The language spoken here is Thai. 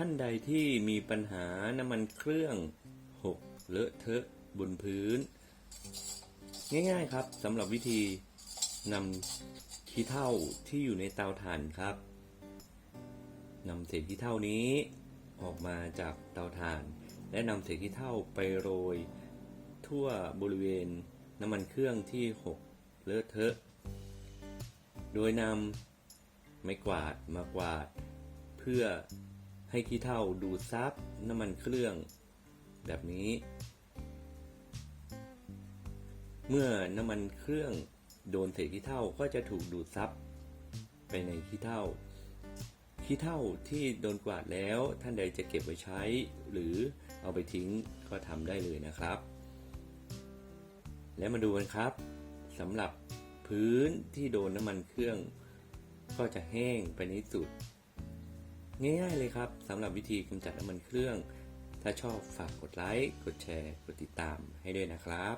ท่านใดที่มีปัญหาน้ำมันเครื่องหกเลอะเทอะบนพื้น ง่ายๆครับสำหรับวิธีนำขี้เถ้าที่อยู่ในเตาถ่านครับนำเศษขี้เถ้านี้ออกมาจากเตาถ่าน และนำเศษขี้เถ้าไปโรย ทั่วบริเวณน้ำมันเครื่องที่หกเลอะเทอะ โดยนำไม้กวาดมากวาด เพื่อ ให้ขี้เถ้าดูดซับน้ำมันเครื่อง แบบนี้ เมื่อน้ำมันเครื่องโดนเศษขี้เถ้าก็จะถูกดูดซับไปในขี้เถ้าขี้เถ้าที่โดนกวาดแล้วท่านใดจะเก็บไว้ใช้ หรือเอาไปทิ้งก็ทำได้เลยนะครับ และมาดูกันครับสำหรับพื้นที่โดนน้ำมันเครื่อง ก็จะแห้งไปนที่สุด ง่ายๆเลยครับสำหรับวิธีกำจัดน้ำมันเครื่อง ถ้าชอบฝากกดไลค์ กดแชร์ กดติดตามให้ด้วยนะครับ